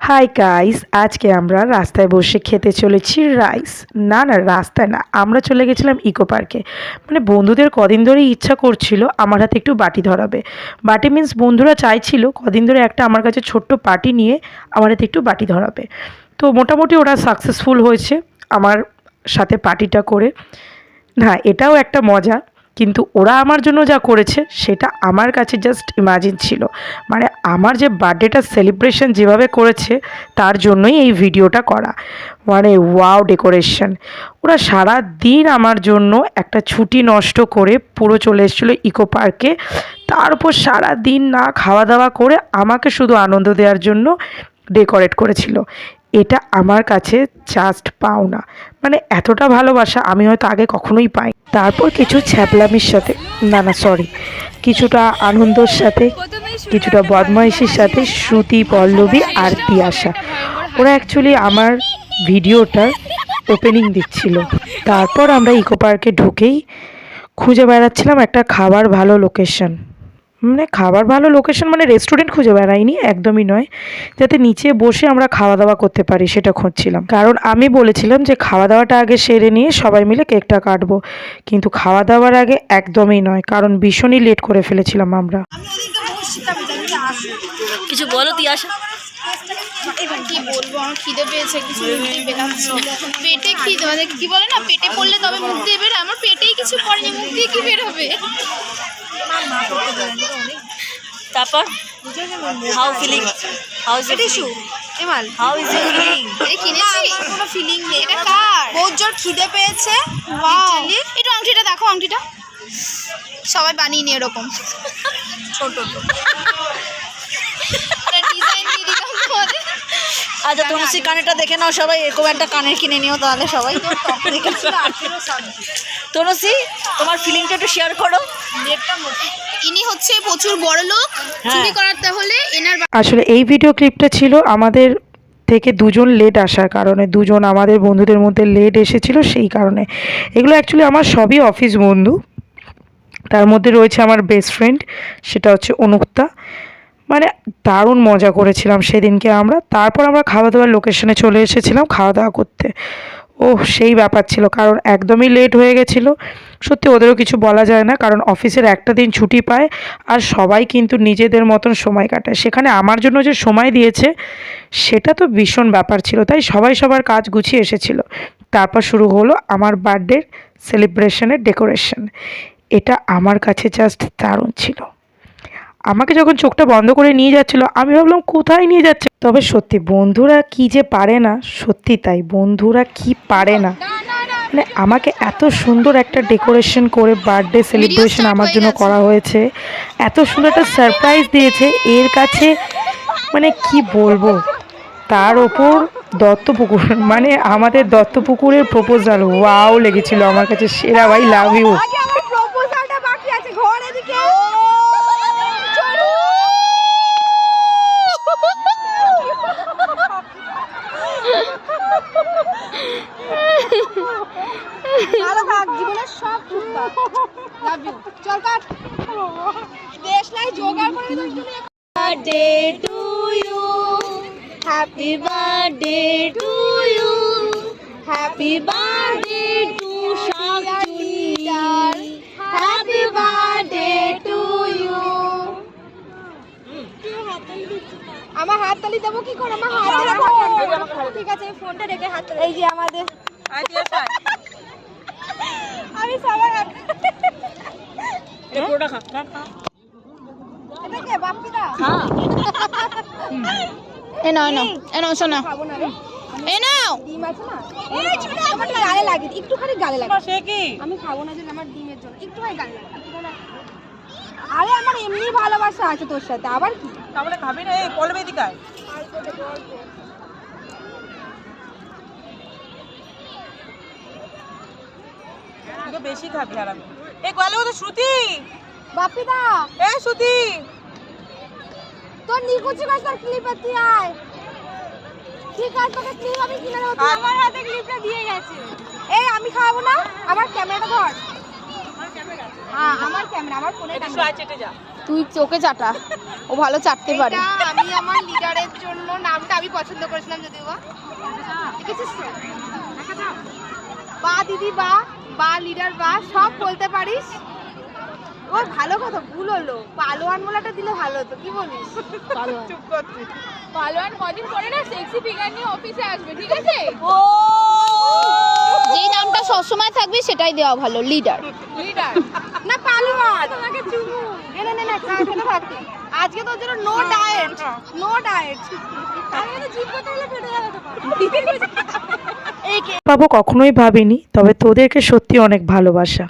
Hi guys আজকে আমরা রাস্তায় বসে খেতে চলেছি রাইস না না, রাস্তায় না, আমরা চলে গেছিলাম ইকো পার্কে মানে বন্ধুদের কদিন ধরেই ইচ্ছা করছিল আমার হাতে একটু বাটি ধরাবে। বাটি মিন্স বন্ধুরা চাইছিল কদিন ধরে একটা আমার কাছে ছোট্ট পার্টি নিয়ে আমার হাতে একটু বাটি ধরাবে। তো মোটামুটি ওরা সাকসেসফুল হয়েছে আমার সাথে পার্টিটা করে। না, এটাও একটা মজা। কিন্তু ওরা আমার জন্য যা করেছে, সেটা আমার কাছে জাস্ট ইমাজিন ছিল। মানে আমার যে বার্থডেটা সেলিব্রেশন যেভাবে করেছে, তার জন্যই এই ভিডিওটা করা। মানে ওয়াও ডেকোরেশন ওরা সারা দিন আমার জন্য একটা ছুটি নষ্ট করে পুরো চলে এসেছিল ইকো পার্কে। তার উপর সারা দিন না খাওয়া দাওয়া করে আমাকে শুধু আনন্দ দেওয়ার জন্য ডেকোরেট করেছিল। এটা আমার কাছে জাস্ট পাওনা। মানে এতটা ভালোবাসা আমি হয়তো আগে কখনোই পাই তারপর কিছু ছ্যাপলামির সাথে, না না সরি কিছুটা আনন্দর সাথে, কিছুটা বদমাইশির সাথে শ্রুতি, পল্লবী আর তিয়াশা। ওরা অ্যাকচুয়ালি আমার ভিডিওটার ওপেনিং দিচ্ছিল। তারপর আমরা ইকো পার্কে ঢুকেই খুঁজে বেড়াচ্ছিলাম একটা খাবার ভালো লোকেশন মানে খাবার ভালো লোকেশন মানে রেস্টুরেন্ট খুঁজে বেড়াইনি একদমই নয়। যাতে নিচে বসে আমরা খাওয়া দাওয়া করতে পারি সেটা খুঁজছিলাম। কারণ আমি বলেছিলাম যে খাওয়া দাওয়াটা আগে সেরে নিয়ে সবাই মিলে কেকটা কাটবো। কিন্তু খাওয়া দাওয়ার আগে একদমই নয় কারণ ভীষণই লেট করে ফেলেছিলাম আমরা। কিছু বলো তিয়াশা এবার কি বলব? আমার খিদে পেয়েছে কিছু মুখ পেটে খিদে মানে কি বলে না পেটে পড়লে তবে মুখ দিয়ে বেরোয়। আমার পেটেই কিছু পড়েনি মুখ দিয়ে কি বের হবে তারপর? How feeling how is it issue এমাল। হাউ ইজ ইট ফিলিং এটা কিনেছি? কোনো ফিলিং নেই। এটা কার? বহুত জোর খিদে পেয়েছে। ওয়াও একটু আংটিটা দেখো আংটিটা। সবাই বানিয়ে নিয়ে এরকম। ছোট তো ডিজাইন দিয়ে দিলাম তোমাদের আচ্ছা তনুশ্রী কানেরটা দেখে নাও সবাই এরকম একটা কানের কিনে নিও তাহলে সবাই। তনুশ্রী তোমার ফিলিংটা একটু শেয়ার করো। ইনি হচ্ছে প্রচুর বড় লোক হ্যাঁ। চুরি করাতে হলে এনার আসলে এই ভিডিও ক্লিপটা ছিল আমাদের থেকে দুজন লেট আসার কারণে দুজন আমাদের বন্ধুদের মধ্যে লেট এসেছিল সেই কারণে। এগুলো অ্যাকচুয়ালি আমার সবই অফিস বন্ধু। তার মধ্যে রয়েছে আমার বেস্ট ফ্রেন্ড সেটা হচ্ছে অনুক্তা মানে দারুণ মজা করেছিলাম সেদিনকে আমরা। তারপর আমরা খাওয়া দাওয়ার লোকেশনে চলে এসেছিলাম খাওয়া দাওয়া করতে। ও সেই ব্যাপার ছিল, কারণ একদমই লেট হয়ে গেছিল। সত্যি ওদেরও কিছু বলা যায় না, কারণ অফিসের একটা দিন ছুটি পায় আর সবাই কিন্তু নিজেদের মতন সময় কাটায়। সেখানে আমার জন্য যে সময় দিয়েছে, সেটা তো ভীষণ ব্যাপার ছিল, তাই সবাই সবার কাজ গুছিয়ে এসেছিল। তারপর শুরু হলো আমার বার্থডের সেলিব্রেশনের ডেকোরেশন এটা আমার কাছে জাস্ট দারুণ ছিল। আমাকে যখন চোখটা বন্ধ করে নিয়ে যাচ্ছিল আমি ভাবলাম কোথায় নিয়ে যাচ্ছে? তবে সত্যি বন্ধুরা কি যে পারে না সত্যি তাই। বন্ধুরা কি পারে না? মানে আমাকে এত সুন্দর একটা ডেকোরেশন করে বার্থডে সেলিব্রেশন আমার জন্য করা হয়েছে। এত সুন্দর একটা সারপ্রাইজ দিয়েছে। এর কাছে মানে কি বলব? তার ওপর দত্তপুকুর মানে আমাদের দত্তপুকুরের প্রপোজাল। ওয়াও লেগেছিল আমার কাছে সেরা ভাই লাভ ইউ আগে আমার প্রপোজালটা বাকি আছে ঘর এদিকে ভালো থাক জীবনের সব টুকটাক লাভ ইউ দেশ নাই জোগাড় করে birthday to you happy birthday to you happy birthday to শাকচুন্নি হ্যাপি বার্থডে টু ইউ আমার হাত তালি দেবো কি করে? আমার হাত ঠিক আছে ফোনটা রেখে হাত এই যে আমাদের আমি সবার হাত এটা কে বাপ্পিদা এ নাও এ নাও এ নাও শোনা। খাব না রে। এ নাও। ডিম আছে না? এই ছোট আমার গালে লাগে একটুখানি গালে লাগে। আমি খাব না যে আমার ডিমের জন্য একটুখানি গালে লাগে আরে আমার এমনি ভালোবাসা আছে তোর সাথে আবার কি? তাহলে খাবি না এই দিকায় তো বেশি খাবি আর আমি। এই গেল তো শ্রুতি। বাপ্পিদা এ শ্রুতি। তোর নিকুচি গাছ তোর ক্লিপ তুই আয়। ঠিক আছে তোকে ক্লিপ আমি কিনে দেবো। আমার হাতে ক্লিপটা দিয়ে গেছে। এই আমি খাওয়াবো না? আমার ক্যামেরাটা ধর। হ্যাঁ আমার ক্যামেরা আমার ফোনে একটু সোয়া চেটে যা। তুই চোখে চাটা। ও ভালো চাটতে পারে। আমি আমার লিডারের জন্য নামটা আমি পছন্দ করেছিলাম যদিও বা। দেখেছিস তো? বা দিদি বা বা লিডার বা সব বলতে পারিস। ও ভালো কথা ভুল হলো। পালোয়ান বলাটা দিলে ভালো হতো কি বলিস? চুপ করছি। পালোয়ান কদিন পরে না সেক্সি ফিগার নিয়ে অফিসে আসবে ঠিক আছে? ও! যেই নামটা সবসময় থাকবে সেটাই দেওয়া ভালো লিডার লিডার না পালোয়ান। তোমাকে চুমু। এনে নে না খেতে থাকতি আজকে তোর জন্য নো ডায়েট নো ডায়েট আমি তো করতে গেলে ফেটে যাবে তো। পাবো কখনোই ভাবিনি তবে তোদেরকে সত্যি অনেক ভালোবাসা।